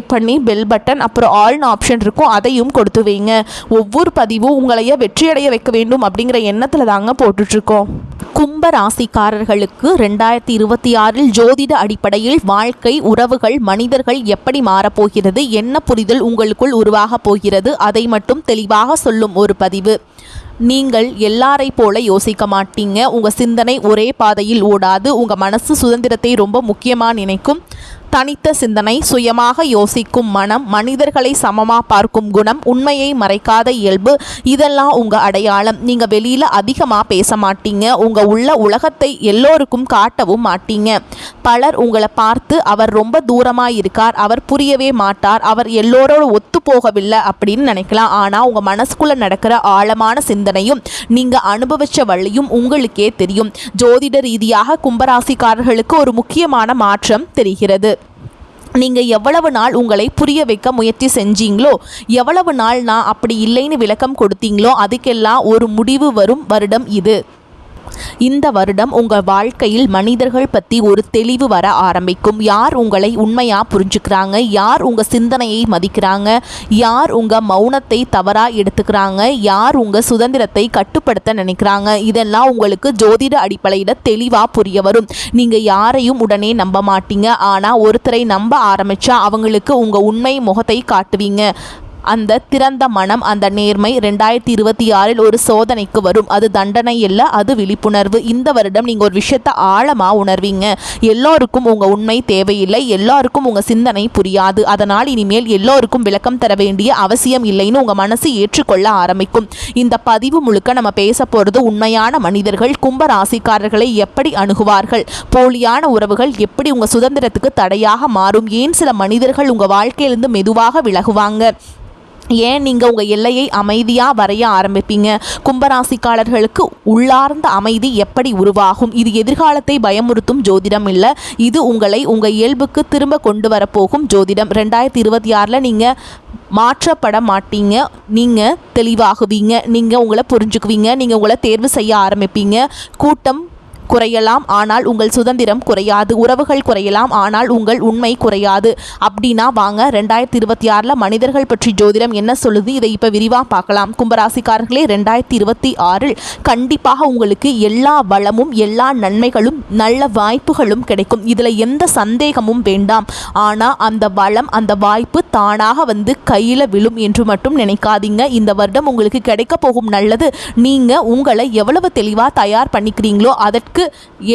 பண்ணி bell button அப்புறம் ஆல்னு ஆப்ஷன் இருக்கும் அதையும் கொடுத்து வைங்க. ஒவ்வொரு பதிவும் உங்களைய வெற்றியடைய வைக்க வேண்டும் அப்படிங்கிற எண்ணத்தில் தாங்க போட்டுட்ருக்கோம். கும்ப ராசிக்காரர்களுக்கு ரெண்டாயிரத்தி இருபத்தி ஆறில் ஜோதிட அடிப்படையில் வாழ்க்கை உறவுகள் மனிதர்கள் எப்படி மாறப்போகிறது என்ன புரிதல் உங்களுக்குள் உருவாகப் போகிறது அதை மட்டும் தெளிவாக சொல்லும் ஒரு பதிவு. நீங்கள் எல்லாரை போல யோசிக்க மாட்டீங்க. உங்கள் சிந்தனை ஒரே பாதையில் ஓடாது. உங்கள் மனசு சுதந்திரத்தை ரொம்ப முக்கியமாக நினைக்கும். தனித்த சிந்தனை சுயமாக யோசிக்கும் மனம் மனிதர்களை சமமாக பார்க்கும் குணம் உண்மையை மறைக்காத இயல்பு இதெல்லாம் உங்கள் அடையாளம். நீங்கள் வெளியில் அதிகமாக பேச மாட்டீங்க. உங்கள் உள்ள உலகத்தை எல்லோருக்கும் காட்டவும் மாட்டீங்க. பலர் உங்களை பார்த்து அவர் ரொம்ப தூரமாக இருக்கார் அவர் புரியவே மாட்டார் அவர் எல்லோரோட ஒத்து போகவில்லை அப்படின்னு நினைக்கலாம். ஆனால் உங்கள் மனசுக்குள்ளே நடக்கிற ஆழமான சிந்தனையும் நீங்கள் அனுபவிச்ச வழியும் உங்களுக்கே தெரியும். ஜோதிட ரீதியாக கும்பராசிக்காரர்களுக்கு ஒரு முக்கியமான மாற்றம் தெரிகிறது. நீங்கள் எவ்வளவு நாள் உங்களை புரிய வைக்க முயற்சி செஞ்சீங்களோ எவ்வளவு நாள் நான் அப்படி இல்லைன்னு விளக்கம் கொடுத்தீங்களோ அதுக்கெல்லாம் ஒரு முடிவு வரும் வருடம் இது. இந்த வருடம் உங்கள் வாழ்க்கையில் மனிதர்கள் பற்றி ஒரு தெளிவு வர ஆரம்பிக்கும். யார் உங்களை உண்மையாக புரிஞ்சுக்கிறாங்க? யார் உங்கள் சிந்தனையை மதிக்கிறாங்க? யார் உங்கள் மௌனத்தை தவறாக எடுத்துக்கிறாங்க? யார் உங்கள் சுதந்திரத்தை கட்டுப்படுத்த நினைக்கிறாங்க? இதெல்லாம் உங்களுக்கு ஜோதிட அடிப்படையில் தெளிவாக புரிய வரும். நீங்கள் யாரையும் உடனே நம்ப மாட்டீங்க. ஆனால் ஒருத்தரை நம்ப ஆரம்பித்தா அவங்களுக்கு உங்கள் உண்மை முகத்தை காட்டுவீங்க. அந்த திறந்த மனம் அந்த நேர்மை ரெண்டாயிரத்தி இருபத்தி ஆறில் ஒரு சோதனைக்கு வரும். அது தண்டனை இல்லை அது விழிப்புணர்வு. இந்த வருடம் நீங்கள் ஒரு விஷயத்தை ஆழமாக உணர்வீங்க. எல்லோருக்கும் உங்கள் உண்மை தேவையில்லை எல்லோருக்கும் உங்கள் சிந்தனை புரியாது. அதனால் இனிமேல் எல்லோருக்கும் விளக்கம் தர வேண்டிய அவசியம் இல்லைன்னு உங்கள் மனசு ஏற்றுக்கொள்ள ஆரம்பிக்கும். இந்த பதிவு முழுக்க நம்ம பேச போகிறது உண்மையான மனிதர்கள் கும்ப ராசிக்காரர்களை எப்படி அணுகுவார்கள்? போலியான உறவுகள் எப்படி உங்கள் சுதந்திரத்துக்கு தடையாக மாறும்? ஏன் சில மனிதர்கள் உங்கள் வாழ்க்கையிலிருந்து மெதுவாக விலகுவாங்க? ஏன் நீங்கள் உங்கள் எல்லையை அமைதியாக வரைய ஆரம்பிப்பீங்க? கும்பராசிக்காரர்களுக்கு உள்ளார்ந்த அமைதி எப்படி உருவாகும்? இது எதிர்காலத்தை பயமுறுத்தும் ஜோதிடம் இல்லை. இது உங்களை உங்கள் இயல்புக்கு திரும்ப கொண்டு வரப்போகும் ஜோதிடம். ரெண்டாயிரத்தி இருபத்தி ஆறில் நீங்கள் மாற்றப்பட மாட்டீங்க. நீங்கள் தெளிவாகுவீங்க. நீங்கள் உங்களை புரிஞ்சுக்குவீங்க. நீங்கள் உங்களை தேர்வு செய்ய ஆரம்பிப்பீங்க. கூட்டம் குறையலாம் ஆனால் உங்கள் சுதந்திரம் குறையாது. உறவுகள் குறையலாம் ஆனால் உங்கள் உண்மை குறையாது. அப்படின்னா வாங்க ரெண்டாயிரத்தி இருபத்தி ஆறில் மனிதர்கள் பற்றி ஜோதிடம் என்ன சொல்லுது? இதை இப்போ விரிவாக பார்க்கலாம். கும்பராசிக்காரர்களே ரெண்டாயிரத்தி இருபத்தி ஆறில் கண்டிப்பாக உங்களுக்கு எல்லா வளமும் எல்லா நன்மைகளும் நல்ல வாய்ப்புகளும் கிடைக்கும். இதில் எந்த சந்தேகமும் வேண்டாம். ஆனால் அந்த வளம் அந்த வாய்ப்பு தானாக வந்து கையில் விழும் என்று மட்டும் நினைக்காதீங்க. இந்த வருடம் உங்களுக்கு கிடைக்க போகும் நல்லது. நீங்கள் உங்களை எவ்வளவு தெளிவாக தயார் பண்ணிக்கிறீங்களோ அதற்கு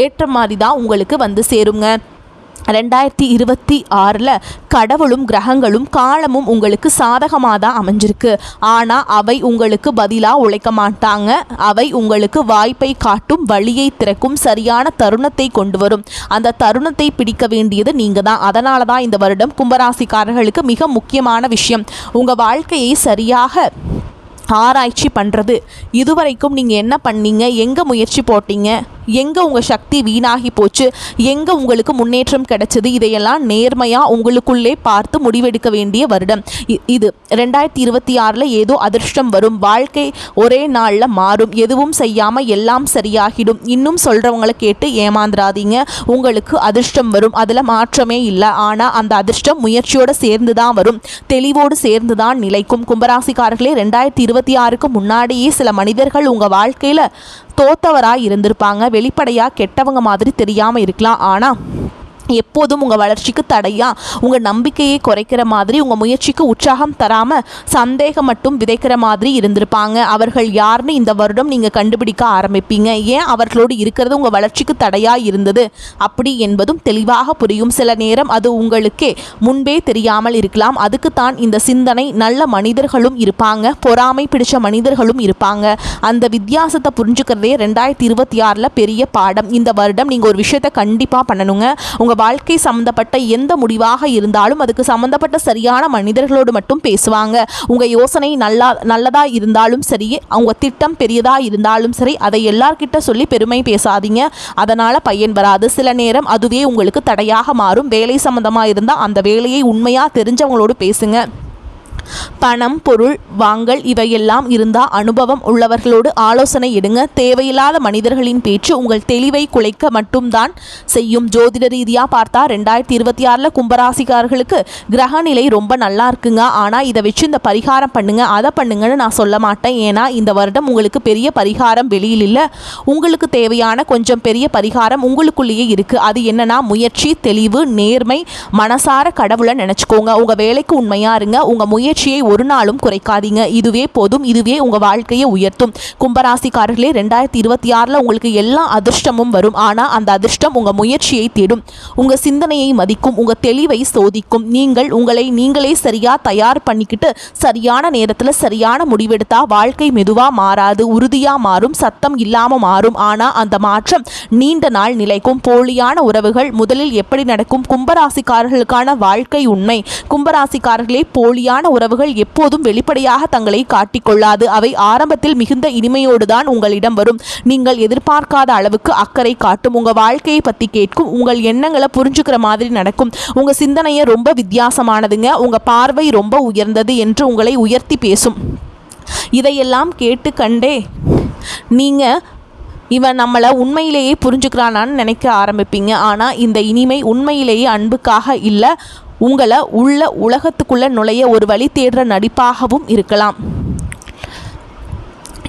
ஏற்ற மாதிரி தான் உங்களுக்கு வந்து சேருங்க. ரெண்டாயிரத்தி இருபத்தி ஆறில் கடவுளும் கிரகங்களும் காலமும் உங்களுக்கு சாதகமாக தான் அமைஞ்சிருக்கு. ஆனால் அவை உங்களுக்கு பதிலாக உழைக்க மாட்டாங்க. அவை உங்களுக்கு வாய்ப்பை காட்டும் வழியை திறக்கும் சரியான தருணத்தை கொண்டு வரும். அந்த தருணத்தை பிடிக்க வேண்டியது நீங்கள் தான் அதனால தான் இந்த வருடம் கும்பராசிக்காரர்களுக்கு மிக முக்கியமான விஷயம். உங்கள் வாழ்க்கையை சரியாக ஆராய்ச்சி பண்ணுறது இதுவரைக்கும் நீங்கள் என்ன பண்ணீங்க? எங்கே முயற்சி போட்டீங்க? எங்கே உங்கள் சக்தி வீணாகி போச்சு? எங்கே உங்களுக்கு முன்னேற்றம் கிடைச்சது? இதையெல்லாம் நேர்மையாக உங்களுக்குள்ளே பார்த்து முடிவெடுக்க வேண்டிய வருடம். இ- இது ரெண்டாயிரத்தி இருபத்தி ஆறில் ஏதோ அதிர்ஷ்டம் வரும். வாழ்க்கை ஒரே நாளில் மாறும். எதுவும் செய்யாமல் எல்லாம் சரியாகிடும். இன்னும் சொல்கிறவங்கள கேட்டு ஏமாந்துடாதீங்க உங்களுக்கு அதிர்ஷ்டம் வரும். அதில் மாற்றமே இல்லை. ஆனால் அந்த அதிர்ஷ்டம் முயற்சியோடு சேர்ந்து தான் வரும். தெளிவோடு சேர்ந்து தான் நிலைக்கும். கும்பராசிக்காரர்களே ரெண்டாயிரத்தி இருபத்தி ஆறுக்கு முன்னாடியே சில மனிதர்கள் உங்கள் வாழ்க்கையில் தோத்தவராக இருந்திருப்பாங்க. வெளிப்படையாக கெட்டவங்க மாதிரி தெரியாமல் இருக்கலாம். ஆனால் எப்போதும் உங்கள் வளர்ச்சிக்கு தடையாக உங்கள் நம்பிக்கையை குறைக்கிற மாதிரி உங்கள் முயற்சிக்கு உற்சாகம் தராமல் சந்தேகம் மட்டும் விதைக்கிற மாதிரி இருந்திருப்பாங்க. அவர்கள் யாருன்னு இந்த வருடம் நீங்கள் கண்டுபிடிக்க ஆரம்பிப்பீங்க. ஏன் அவர்களோடு இருக்கிறது உங்கள் வளர்ச்சிக்கு தடையாக இருந்தது? அப்படி என்பதும் தெளிவாக புரியும். சில நேரம் அது உங்களுக்கே முன்பே தெரியாமல் இருக்கலாம். அதுக்கு தான் இந்த சிந்தனை நல்ல மனிதர்களும் இருப்பாங்க. பொறாமை பிடிச்ச மனிதர்களும் இருப்பாங்க. அந்த வித்தியாசத்தை புரிஞ்சுக்கிறதே ரெண்டாயிரத்தி இருபத்தி ஆறில் பெரிய பாடம். இந்த வருடம் நீங்கள் ஒரு விஷயத்தை கண்டிப்பாக பண்ணணுங்க. உங்கள் வாழ்க்கை சம்மந்தப்பட்ட எந்த முடிவாக இருந்தாலும் அதுக்கு சம்மந்தப்பட்ட சரியான மனிதர்களோடு மட்டும் பேசுவாங்க. உங்கள் யோசனை நல்லா நல்லதாக இருந்தாலும் சரி அவங்க திட்டம் பெரியதாக இருந்தாலும் சரி அதை எல்லார்கிட்ட சொல்லி பெருமை பேசாதீங்க. அதனால் பையன் வராது. சில நேரம் அதுவே உங்களுக்கு தடையாக மாறும். வேலை சம்மந்தமாக இருந்தால் அந்த வேலையை உண்மையாக தெரிஞ்சவங்களோடு பேசுங்க. பணம் பொருள் வாங்கல் இவையெல்லாம் இருந்தால் அனுபவம் உள்ளவர்களோடு ஆலோசனை எடுங்க. தேவையில்லாத மனிதர்களின் பேச்சு உங்கள் தெளிவை குலைக்க மட்டும்தான் செய்யும். ஜோதிட ரீதியாக பார்த்தா ரெண்டாயிரத்தி இருபத்தி ஆறில் கும்பராசிக்காரர்களுக்கு கிரக நிலை ரொம்ப நல்லா இருக்குங்க. ஆனால் இதை வச்சு இந்த பரிகாரம் பண்ணுங்க அதை பண்ணுங்கன்னு நான் சொல்ல மாட்டேன். ஏன்னா இந்த வருடம் உங்களுக்கு பெரிய பரிகாரம் வெளியில் இல்லை. உங்களுக்கு தேவையான கொஞ்சம் பெரிய பரிகாரம் உங்களுக்குள்ளேயே இருக்குது அது என்னன்னா முயற்சி தெளிவு நேர்மை மனசார கடவுளை நினச்சிக்கோங்க. உங்கள் வேலைக்கு உண்மையாக இருங்க. உங்கள் முயற்சியை ஒரு நாளும் குறைக்காதீங்க. இதுவே போதும். இதுவே உங்கள் வாழ்க்கையை உயர்த்தும். கும்பராசிக்காரர்களே ரெண்டாயிரத்தி இருபத்தி ஆறில் உங்களுக்கு எல்லா அதிர்ஷ்டமும் வரும். ஆனால் அந்த அதிர்ஷ்டம் உங்கள் முயற்சியை தேடும். உங்கள் சிந்தனையை மதிக்கும். உங்கள் தெளிவை சோதிக்கும். நீங்கள் உங்களை நீங்களே சரியாக தயார் பண்ணிக்கிட்டு சரியான நேரத்தில் சரியான முடிவெடுத்தா வாழ்க்கை மெதுவாக மாறாது உறுதியாக மாறும் சத்தம் இல்லாமல் மாறும். ஆனால் அந்த மாற்றம் நீண்ட நாள் நிலைக்கும். போலியான உறவுகள் முதலில் எப்படி நடக்கும்? கும்பராசிக்காரர்களுக்கான வாழ்க்கை உண்மை. கும்பராசிக்காரர்களே போலியான உறவுகள் எப்போதும் வெளிப்படையாக தங்களை காட்டிக்கொள்ளாது. அவை ஆரம்பத்தில் மிகுந்த இனிமையோடு தான் உங்களிடம் வரும். நீங்கள் எதிர்பார்க்காத அளவுக்கு அக்கறை காட்டும். உங்கள் வாழ்க்கையை பற்றி கேட்கும். உங்கள் எண்ணங்களை புரிஞ்சுக்கிற மாதிரி நடக்கும். உங்கள் சிந்தனையை ரொம்ப வித்தியாசமானதுங்க. உங்கள் பார்வை ரொம்ப உயர்ந்தது என்று உங்களை உயர்த்தி பேசும். இதையெல்லாம் கேட்டு கண்டே நீங்கள் இவன் நம்மளை உண்மையிலேயே புரிஞ்சுக்கிறானான்னு நினைக்க ஆரம்பிப்பீங்க. ஆனால் இந்த இனிமை உண்மையிலேயே அன்புக்காக இல்லை உங்களை உள்ள உலகத்துக்குள்ளே நுழைய ஒரு வழி தேடுற நடிப்பாகவும் இருக்கலாம்.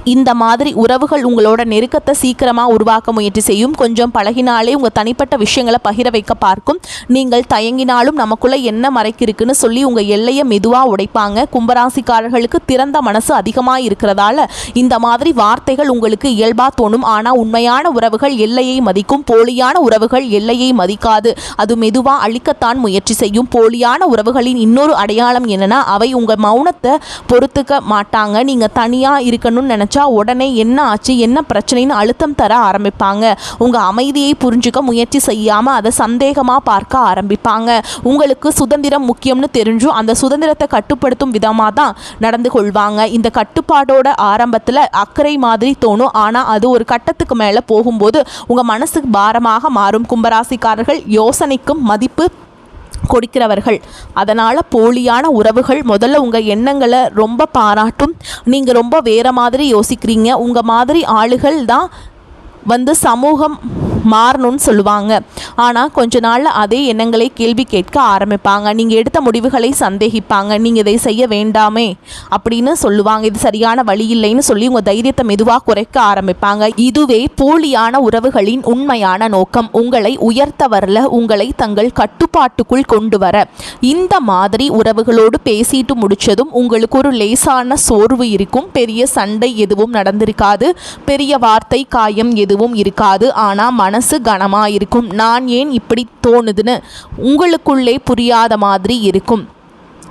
இந்த மாதிரி உறவுகள் உங்களோட நெருக்கத்தை சீக்கிரமாக உருவாக்க முயற்சி செய்யும். கொஞ்சம் பழகினாலே உங்கள் தனிப்பட்ட விஷயங்களை பகிர வைக்க பார்க்கும். நீங்கள் தயங்கினாலும் நமக்குள்ளே என்ன மறைக்கிருக்குன்னு சொல்லி உங்கள் எல்லையை மெதுவாக உடைப்பாங்க. கும்பராசிக்காரர்களுக்கு திறந்த மனசு அதிகமாக இருக்கிறதால இந்த மாதிரி வார்த்தைகள் உங்களுக்கு இயல்பாக தோணும். ஆனால் உண்மையான உறவுகள் எல்லையை மதிக்கும். போலியான உறவுகள் எல்லையை மதிக்காது. அது மெதுவாக அழிக்கத்தான் முயற்சி செய்யும். போலியான உறவுகளின் இன்னொரு அடையாளம் என்னென்னா அவை உங்கள் மௌனத்தை பொறுத்துக்க மாட்டாங்க. நீங்கள் தனியாக இருக்கணும்னு நினச்சி உடனே என்ன ஆச்சு என்ன பிரச்சனைன்னு அழுத்தம் தர ஆரம்பிப்பாங்க. உங்கள் அமைதியை புரிஞ்சுக்க முயற்சி செய்யாமல் அதை சந்தேகமாக பார்க்க ஆரம்பிப்பாங்க. உங்களுக்கு சுதந்திரம் முக்கியம்னு தெரிஞ்சும் அந்த சுதந்திரத்தை கட்டுப்படுத்தும் விதமாக தான் நடந்து கொள்வாங்க. இந்த கட்டுப்பாடோட ஆரம்பத்தில் அக்கறை மாதிரி தோணும். ஆனால் அது ஒரு கட்டத்துக்கு மேலே போகும்போது உங்கள் மனசுக்கு பாரமாக மாறும். கும்பராசிக்காரர்கள் யோசனைக்கும் மதிப்பு கொடுக்கிறவர்கள். அதனால் போலியான உறவுகள் முதல்ல உங்கள் எண்ணங்களை ரொம்ப பாராட்டும். நீங்கள் ரொம்ப வேறு மாதிரி யோசிக்கிறீங்க. உங்கள் மாதிரி ஆளுகள் தான் வந்து சமூகம் மாறணும்னு சொல்லுவாங்க. ஆனால் கொஞ்ச நாளில் அதே எண்ணங்களை கேள்வி கேட்க ஆரம்பிப்பாங்க. நீங்கள் எடுத்த முடிவுகளை சந்தேகிப்பாங்க. நீங்கள் இதை செய்ய வேண்டாமே அப்படின்னு சொல்லுவாங்க. இது சரியான வழி இல்லைன்னு சொல்லி உங்கள் தைரியத்தை மெதுவாக குறைக்க ஆரம்பிப்பாங்க. இதுவே போலியான உறவுகளின் உண்மையான நோக்கம். உங்களை உயர்த்த வரல உங்களை தங்கள் கட்டுப்பாட்டுக்குள் கொண்டு வர. இந்த மாதிரி உறவுகளோடு பேசிட்டு முடிச்சதும் உங்களுக்கு ஒரு லேசான சோர்வு இருக்கும். பெரிய சண்டை எதுவும் நடந்திருக்காது. பெரிய வார்த்தை காயம் எதுவும் இருக்காது. ஆனால் மனசு கனமாக இருக்கும் நான் ஏன் இப்படி தோணுதுன்னு உங்களுக்குள்ளே புரியாத மாதிரி இருக்கும்.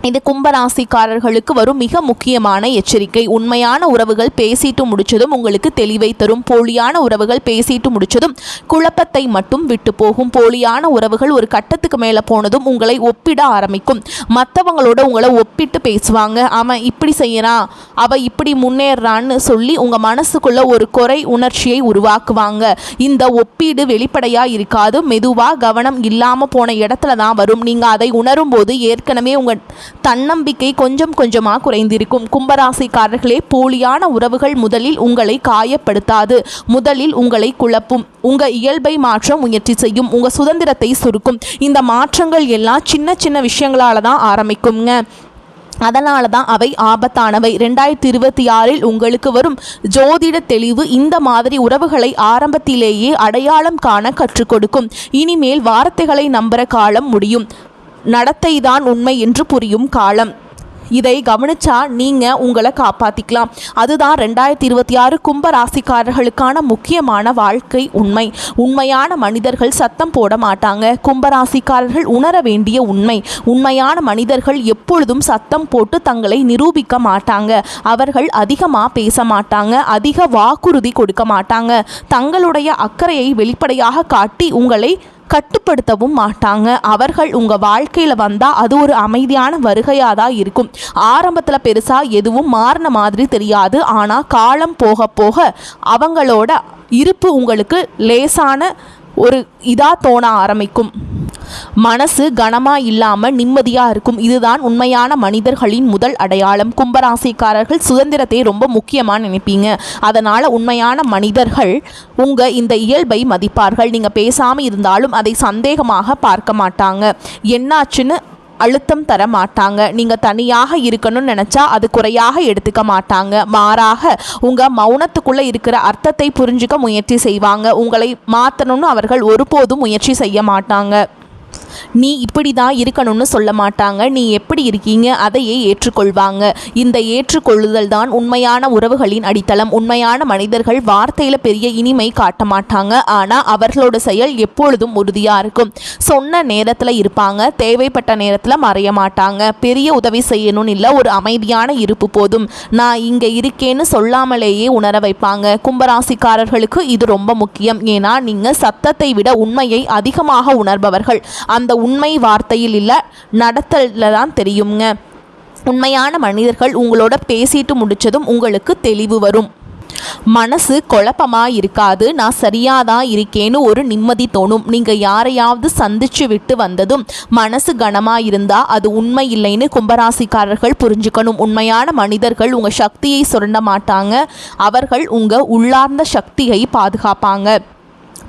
இது கும்பராசிக்காரர்களுக்கு வரும் மிக முக்கியமான எச்சரிக்கை. உண்மையான உறவுகள் பேசிட்டு முடிச்சதும் உங்களுக்கு தெளிவை தரும். போலியான உறவுகள் பேசிட்டு முடிச்சதும் குழப்பத்தை மட்டும் விட்டு போகும். போலியான உறவுகள் ஒரு கட்டத்துக்கு மேலே போனதும் உங்களை ஒப்பிட ஆரம்பிக்கும். மற்றவங்களோட உங்களை ஒப்பிட்டு பேசுவாங்க. அவன் இப்படி செய்யறான் அவ இப்படி முன்னேறான்னு சொல்லி உங்கள் மனசுக்குள்ள ஒரு குறை உணர்ச்சியை உருவாக்குவாங்க. இந்த ஒப்பீடு வெளிப்படையாக இருக்காது. மெதுவாக கவனம் இல்லாமல் போன இடத்துல தான் வரும். நீங்கள் அதை உணரும் போது ஏற்கனவே உங்கள் தன்னம்பிக்கை கொஞ்சம் கொஞ்சமாக குறைந்திருக்கும். கும்பராசிக்காரர்களே போலியான உறவுகள் முதலில் உங்களை காயப்படுத்தாது. முதலில் உங்களை குழப்பும். உங்க இயல்பை மாற்ற முயற்சி செய்யும். உங்க சுதந்திரத்தை சுருக்கும். இந்த மாற்றங்கள் எல்லாம் சின்ன சின்ன விஷயங்களால தான் ஆரம்பிக்குங்க அதனால தான் அவை ஆபத்தானவை. ரெண்டாயிரத்தி இருபத்தி ஆறில் உங்களுக்கு வரும் ஜோதிட தெளிவு இந்த மாதிரி உறவுகளை ஆரம்பத்திலேயே அடையாளம் காண கற்றுக் கொடுக்கும். இனிமேல் வார்த்தைகளை நம்புற காலம் முடியும். நடத்தைதான் உண்மை என்று புரியும் காலம். இதை கவனிச்சா நீங்கள் உங்களை காப்பாற்றிக்கலாம் அதுதான் ரெண்டாயிரத்தி இருபத்தி ஆறு கும்ப ராசிக்காரர்களுக்கான முக்கியமான வாழ்க்கை உண்மை. உண்மையான மனிதர்கள் சத்தம் போட மாட்டாங்க. கும்பராசிக்காரர்கள் உணர வேண்டிய உண்மை. உண்மையான மனிதர்கள் எப்பொழுதும் சத்தம் போட்டு தங்களை நிரூபிக்க மாட்டாங்க. அவர்கள் அதிகமாக பேச மாட்டாங்க. அதிக வாக்குறுதி கொடுக்க மாட்டாங்க. தங்களுடைய அக்கறையை வெளிப்படையாக காட்டி உங்களை கட்டுப்படுத்தவும் மாட்டாங்க. அவர்கள் உங்கள் வாழ்க்கையில் வந்தால் அது ஒரு அமைதியான வருகையாக தான் இருக்கும். ஆரம்பத்தில் பெருசாக எதுவும் மாறின மாதிரி தெரியாது. ஆனால் காலம் போக போக அவங்களோட இருப்பு உங்களுக்கு லேசான ஒரு இதாக தோண ஆரம்பிக்கும். மனசு கனமாக இல்லாமல் நிம்மதியாக இருக்கும். இதுதான் உண்மையான மனிதர்களின் முதல் அடையாளம். கும்பராசிக்காரர்கள் சுதந்திரத்தை ரொம்ப முக்கியமாக நினைப்பீங்க. அதனால் உண்மையான மனிதர்கள் உங்கள் இந்த இயல்பை மதிப்பார்கள். நீங்கள் பேசாமல் இருந்தாலும் அதை சந்தேகமாக பார்க்க மாட்டாங்க. என்னாச்சுன்னு அழுத்தம் தர மாட்டாங்க. நீங்கள் தனியாக இருக்கணும்னு நினச்சா அது குறையாக எடுத்துக்க மாட்டாங்க. மாறாக உங்கள் மௌனத்துக்குள்ளே இருக்கிற அர்த்தத்தை புரிஞ்சுக்க முயற்சி செய்வாங்க. உங்களை மாற்றணும்னு அவர்கள் ஒருபோதும் முயற்சி செய்ய மாட்டாங்க. நீ இப்படி தான் இருக்கணும்னு சொல்ல மாட்டாங்க. நீ எப்படி இருக்கீங்க? அதையே ஏற்றுக்கொள்வாங்க. இந்த ஏற்றுக்கொள்ளுதல் தான் உண்மையான உறவுகளின் அடித்தளம். உண்மையான மனிதர்கள் வார்த்தையில் பெரிய இனிமை காட்ட மாட்டாங்க. ஆனால் அவர்களோட செயல் எப்பொழுதும் உறுதியாக இருக்கும். சொன்ன நேரத்தில் இருப்பாங்க. தேவைப்பட்ட நேரத்தில் மறைய மாட்டாங்க. பெரிய உதவி செய்யணும்னு இல்லை. ஒரு அமைதியான இருப்பு போதும். நான் இங்கே இருக்கேன்னு சொல்லாமலேயே உணர வைப்பாங்க. கும்பராசிக்காரர்களுக்கு இது ரொம்ப முக்கியம். ஏன்னா நீங்கள் சத்தத்தை விட உண்மையை அதிகமாக உணர்பவர்கள். அந்த உண்மை வார்த்தையில் இல்லை நடத்தல தான் தெரியுங்க உண்மையான மனிதர்கள் உங்களோட பேசிட்டு முடிச்சதும் உங்களுக்கு தெளிவு வரும். மனசு குழப்பமா இருக்காது நான் சரியாக தான் இருக்கேன்னு ஒரு நிம்மதி தோணும். நீங்கள் யாரையாவது சந்திச்சு விட்டு வந்ததும் மனசு கனமாக இருந்தால் அது உண்மை இல்லைன்னு கும்பராசிக்காரர்கள் புரிஞ்சுக்கணும். உண்மையான மனிதர்கள் உங்கள் சக்தியை சுரண்ட மாட்டாங்க. அவர்கள் உங்கள் உள்ளார்ந்த சக்தியை பாதுகாப்பாங்க.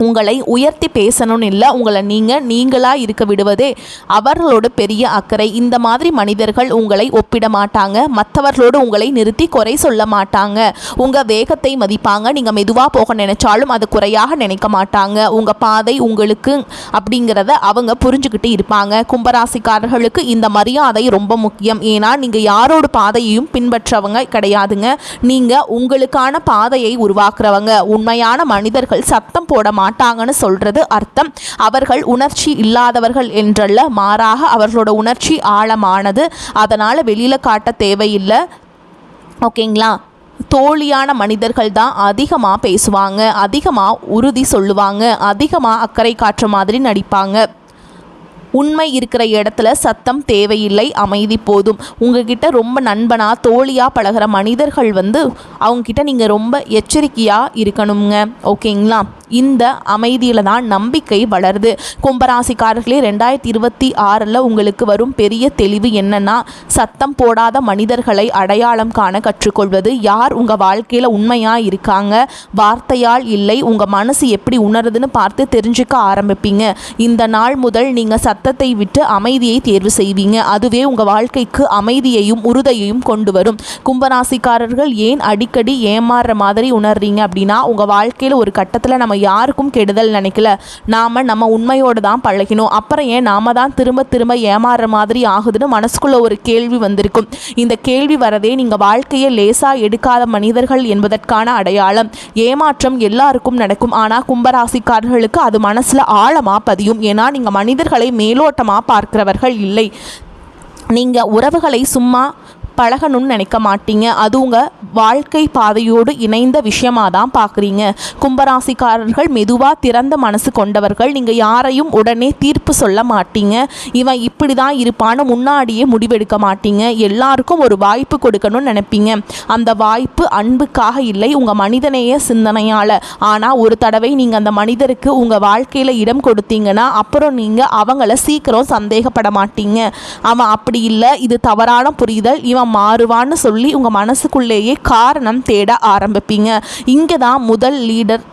உங்களை உயர்த்தி பேசணும்னு இல்லை உங்களை நீங்கள் நீங்களாக இருக்க விடுவதே அவர்களோட பெரிய அக்கறை. இந்த மாதிரி மனிதர்கள் உங்களை ஒப்பிட மாட்டாங்க. மற்றவர்களோடு உங்களை நிறுத்தி குறை சொல்ல மாட்டாங்க. உங்கள் வேகத்தை மதிப்பாங்க. நீங்கள் மெதுவாக போக நினைச்சாலும் அது குறையாக நினைக்க மாட்டாங்க. உங்கள் பாதை உங்களுக்கு அப்படிங்கிறத அவங்க புரிஞ்சுக்கிட்டு இருப்பாங்க. கும்பராசிக்காரர்களுக்கு இந்த மரியாதை ரொம்ப முக்கியம். ஏன்னா நீங்கள் யாரோட பாதையையும் பின்பற்றவங்க கிடையாதுங்க. நீங்கள் உங்களுக்கான பாதையை உருவாக்குறவங்க. உண்மையான மனிதர்கள் சத்தம் போட மாட்டாங்க. மாட்டாங்கன்னு சொல்கிறது அர்த்தம். அவர்கள் உணர்ச்சி இல்லாதவர்கள் என்றல்ல மாறாக அவர்களோட உணர்ச்சி ஆழமானது. அதனால் வெளியில் காட்ட தேவையில்லை. ஓகேங்களா? தோழியான மனிதர்கள் தான் அதிகமாக பேசுவாங்க அதிகமாக உறுதி சொல்லுவாங்க அதிகமாக அக்கறை காட்டுற மாதிரி நடிப்பாங்க. உண்மை இருக்கிற இடத்துல சத்தம் தேவையில்லை அமைதி போதும். உங்ககிட்ட ரொம்ப நண்பனாக தோழியாக பழகிற மனிதர்கள் வந்து அவங்கக்கிட்ட நீங்கள் ரொம்ப எச்சரிக்கையாக இருக்கணுங்க ஓகேங்களா? இந்த அமைதியில் தான் நம்பிக்கை வளருது. கும்பராசிக்காரர்களே ரெண்டாயிரத்தி இருபத்தி ஆறில் உங்களுக்கு வரும் பெரிய தெளிவு என்னன்னா சத்தம் போடாத மனிதர்களை அடையாளம் காண கற்றுக்கொள்வது. யார் உங்கள் வாழ்க்கையில் உண்மையாக இருக்காங்க? வார்த்தையால் இல்லை உங்கள் மனசு எப்படி உணருதுன்னு பார்த்து தெரிஞ்சுக்க ஆரம்பிப்பீங்க. இந்த நாள் முதல் நீங்கள் சத்தத்தை விட்டு அமைதியை தேர்வு செய்வீங்க. அதுவே உங்கள் வாழ்க்கைக்கு அமைதியையும் உறுதையையும் கொண்டு வரும். கும்பராசிக்காரர்கள் ஏன் அடிக்கடி ஏமாறுற மாதிரி உணர்றீங்க அப்படின்னா உங்கள் வாழ்க்கையில் ஒரு கட்டத்தில் நம்ம யாருக்கும் கெடுதல் நினைக்கல. நாம் நம்ம உண்மையோடு தான் பழகினோம். அப்புறம் ஏன் நாம தான் திரும்ப திரும்ப ஏமாறுற மாதிரி ஆகுதுன்னு மனசுக்குள்ள ஒரு கேள்வி வந்திருக்கும். இந்த கேள்வி வரதே நீங்கள் வாழ்க்கையை லேசாக எடுக்காத மனிதர்கள் என்பதற்கான அடையாளம். ஏமாற்றம் எல்லாருக்கும் நடக்கும். ஆனால் கும்பராசிக்காரர்களுக்கு அது மனசில் ஆழமாக பதியும். ஏன்னா நீங்கள் மனிதர்களை மேலோட்டமாக பார்க்கிறவர்கள் இல்லை. நீங்கள் உறவுகளை சும்மா பழகணும்னு நினைக்க மாட்டீங்க. அது உங்கள் வாழ்க்கை பாதையோடு இணைந்த விஷயமாக தான் பார்க்குறீங்க. கும்பராசிக்காரர்கள் மெதுவாக திறந்த மனசு கொண்டவர்கள். நீங்கள் யாரையும் உடனே தீர்ப்பு சொல்ல மாட்டீங்க. இவன் இப்படி தான் இருப்பான்னு முன்னாடியே முடிவெடுக்க மாட்டீங்க. எல்லாருக்கும் ஒரு வாய்ப்பு கொடுக்கணும்னு நினைப்பீங்க. அந்த வாய்ப்பு அன்புக்காக இல்லை உங்கள் மனிதநேய சிந்தனையால். ஆனால் ஒரு தடவை நீங்கள் அந்த மனிதருக்கு உங்கள் வாழ்க்கையில் இடம் கொடுத்தீங்கன்னா அப்புறம் நீங்கள் அவங்கள சீக்கிரம் சந்தேகப்பட மாட்டீங்க. அவன் அப்படி இல்லை இது தவறான புரிதல். இவன் மாறுவான்னு சொல்லி உங்கள் மனசுக்குள்ளேயே காரணம் தேட ஆரம்பிப்பீங்க. இங்கே தான் முதல் லீடர்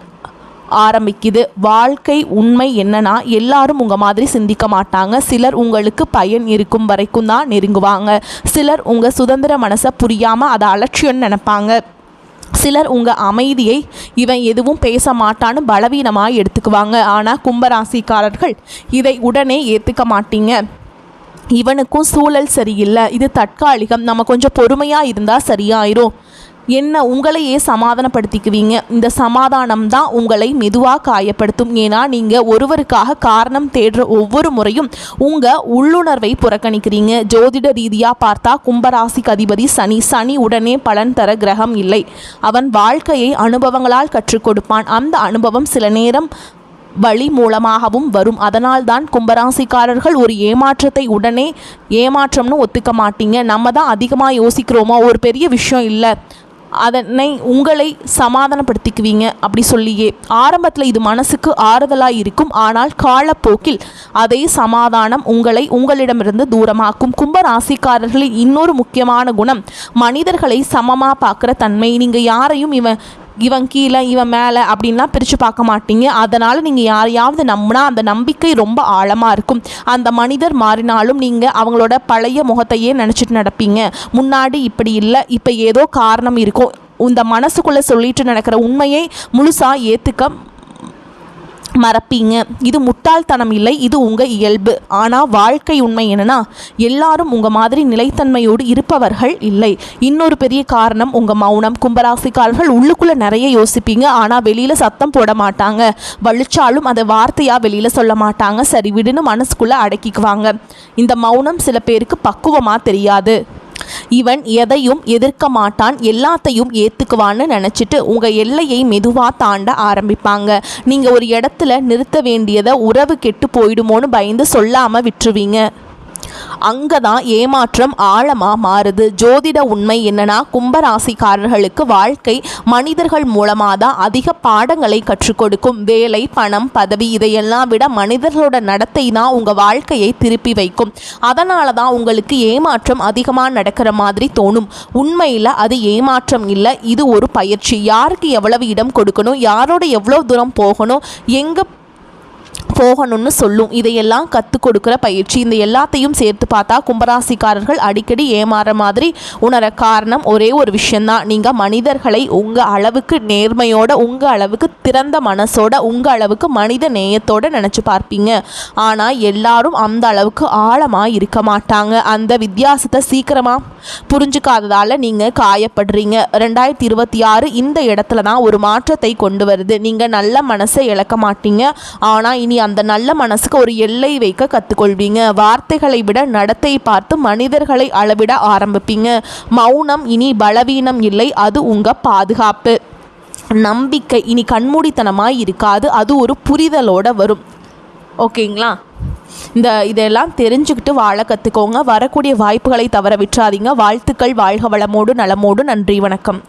ஆரம்பிக்குது. வாழ்க்கை உண்மை என்னன்னா எல்லாரும் உங்கள் மாதிரி சிந்திக்க மாட்டாங்க. சிலர் உங்களுக்கு பயன் இருக்கும் வரைக்கும் தான் நெருங்குவாங்க. சிலர் உங்கள் சுதந்திர மனசை புரியாமல் அதை அலட்சியம்னு நினைப்பாங்க. சிலர் உங்கள் அமைதியை இவன் எதுவும் பேச மாட்டான்னு பலவீனமாக எடுத்துக்குவாங்க. ஆனால் கும்பராசிக்காரர்கள் இதை உடனே ஏற்றுக்க மாட்டீங்க. இவனுக்கும் சூழல் சரியில்லை. இது தற்காலிகம். நம்ம கொஞ்சம் பொறுமையாக இருந்தால் சரியாயிரும். என்ன உங்களையே சமாதானப்படுத்திக்குவீங்க. இந்த சமாதானம் தான் உங்களை மெதுவாக காயப்படுத்தும். ஏன்னா நீங்கள் ஒருவருக்காக காரணம் தேடுற ஒவ்வொரு முறையும் உங்கள் உள்ளுணர்வை புறக்கணிக்கிறீங்க. ஜோதிட ரீதியாக பார்த்தா கும்பராசிக்கு அதிபதி சனி. சனி உடனே பலன் தர கிரகம் இல்லை. அவன் வாழ்க்கையை அனுபவங்களால் கற்றுக் கொடுப்பான். அந்த அனுபவம் சில நேரம் வழி மூலமாகவும் வரும். அதனால்தான் கும்பராசிக்காரர்கள் ஒரு ஏமாற்றத்தை உடனே ஏமாற்றம்னு ஒத்துக்க மாட்டீங்க. நம்ம தான் அதிகமாக யோசிக்கிறோமோ? ஒரு பெரிய விஷயம் இல்லை. அதனை உங்களை சமாதானப்படுத்திக்குவீங்க. அப்படி சொல்லியே. ஆரம்பத்தில் இது மனசுக்கு ஆறுதலாக இருக்கும். ஆனால் காலப்போக்கில் அதே சமாதானம் உங்களை உங்களிடமிருந்து தூரமாக்கும். கும்ப ராசிக்காரர்களின் இன்னொரு முக்கியமான குணம் மனிதர்களை சமமாக பார்க்குற தன்மை. நீங்கள் யாரையும் இவன் இவன் கீழே இவன் மேலே அப்படின்லாம் பிரித்து பார்க்க மாட்டீங்க. அதனால் நீங்கள் யாரையாவது நம்பினா அந்த நம்பிக்கை ரொம்ப ஆழமாக இருக்கும். அந்த மனிதர் மாறினாலும் நீங்கள் அவங்களோட பழைய முகத்தையே நினச்சிட்டு நடப்பீங்க. முன்னாடி இப்படி இல்லை இப்போ ஏதோ காரணம் இருக்கும். இந்த மனசுக்குள்ளே சொல்லிட்டு நடக்கிற உண்மையை முழுசாக ஏற்றுக்க மறப்பீங்க. இது முட்டாள்தனம் இல்லை இது உங்கள் இயல்பு. ஆனால் வாழ்க்கை உண்மை என்னன்னா எல்லாரும் உங்கள் மாதிரி நிலைத்தன்மையோடு இருப்பவர்கள் இல்லை. இன்னொரு பெரிய காரணம் உங்கள் மௌனம். கும்பராசிக்காரர்கள் உள்ளுக்குள்ளே நிறைய யோசிப்பீங்க. ஆனால் வெளியில் சத்தம் போட மாட்டாங்க. வலிச்சாலும் அதை வார்த்தையாக வெளியில் சொல்ல மாட்டாங்க. சரி விடுன்னு மனசுக்குள்ளே அடக்கிக்குவாங்க. இந்த மௌனம் சில பேருக்கு பக்குவமாக தெரியாது. இவன் எதையும் எதிர்க்க மாட்டான் எல்லாத்தையும் ஏற்றுக்குவான்னு நினச்சிட்டு உங்கள் எல்லையை மெதுவாக தாண்ட ஆரம்பிப்பாங்க. நீங்கள் ஒரு இடத்துல நிறுத்த வேண்டியதை உறவு கெட்டு போயிடுமோன்னு பயந்து சொல்லாமல் விட்டுருவீங்க. அங்கே தான் ஏமாற்றம் ஆழமாக மாறுது. ஜோதிட உண்மை என்னன்னா கும்பராசிக்காரர்களுக்கு வாழ்க்கை மனிதர்கள் மூலமாக தான் அதிக பாடங்களை கற்றுக் கொடுக்கும். வேலை பணம் பதவி இதையெல்லாம் விட மனிதர்களோட நடத்தை தான் உங்கள் வாழ்க்கையை திருப்பி வைக்கும். அதனால தான் உங்களுக்கு ஏமாற்றம் அதிகமாக நடக்கிற மாதிரி தோணும். உண்மையில் அது ஏமாற்றம் இல்லை இது ஒரு பயிற்சி. யாருக்கு எவ்வளவு இடம் கொடுக்கணும்? யாரோட எவ்வளோ தூரம் போகணும்? எங்கே போகணும்னு சொல்லும். இதையெல்லாம் கற்றுக் கொடுக்குற பயிற்சி. இந்த எல்லாத்தையும் சேர்த்து பார்த்தா கும்பராசிக்காரர்கள் அடிக்கடி ஏமாற மாதிரி உணர காரணம் ஒரே ஒரு விஷயந்தான் நீங்கள் மனிதர்களை உங்கள் அளவுக்கு நேர்மையோட உங்கள் அளவுக்கு திறந்த மனசோட உங்கள் அளவுக்கு மனித நேயத்தோடு நினச்சி பார்ப்பீங்க. ஆனால் எல்லாரும் அந்த அளவுக்கு ஆழமாக இருக்க மாட்டாங்க. அந்த வித்தியாசத்தை சீக்கிரமாக புரிஞ்சுக்காததால் நீங்கள் காயப்படுறீங்க. ரெண்டாயிரத்தி இருபத்தி ஆறு இந்த இடத்துல தான் ஒரு மாற்றத்தை கொண்டு வருது. நீங்கள் நல்ல மனசை இழக்க மாட்டீங்க. ஆனால் இனி அந்த நல்ல மனசுக்கு ஒரு எல்லை வைக்க கற்றுக்கொள்வீங்க வார்த்தைகளை விட நடத்தை பார்த்து மனிதர்களை அளவிட ஆரம்பிப்பீங்க. மௌனம் இனி பலவீனம் இல்லை. அது உங்கள் பாதுகாப்பு. நம்பிக்கை இனி கண்மூடித்தனமாக இருக்காது. அது ஒரு புரிதலோட வரும். ஓகேங்களா? இந்த இதெல்லாம் தெரிஞ்சுக்கிட்டு வாழ கற்றுக்கோங்க வரக்கூடிய வாய்ப்புகளை தவற விட்டுறாதீங்க. வாழ்த்துக்கள். வாழ்க வளமோடு நலமோடு. நன்றி. வணக்கம்.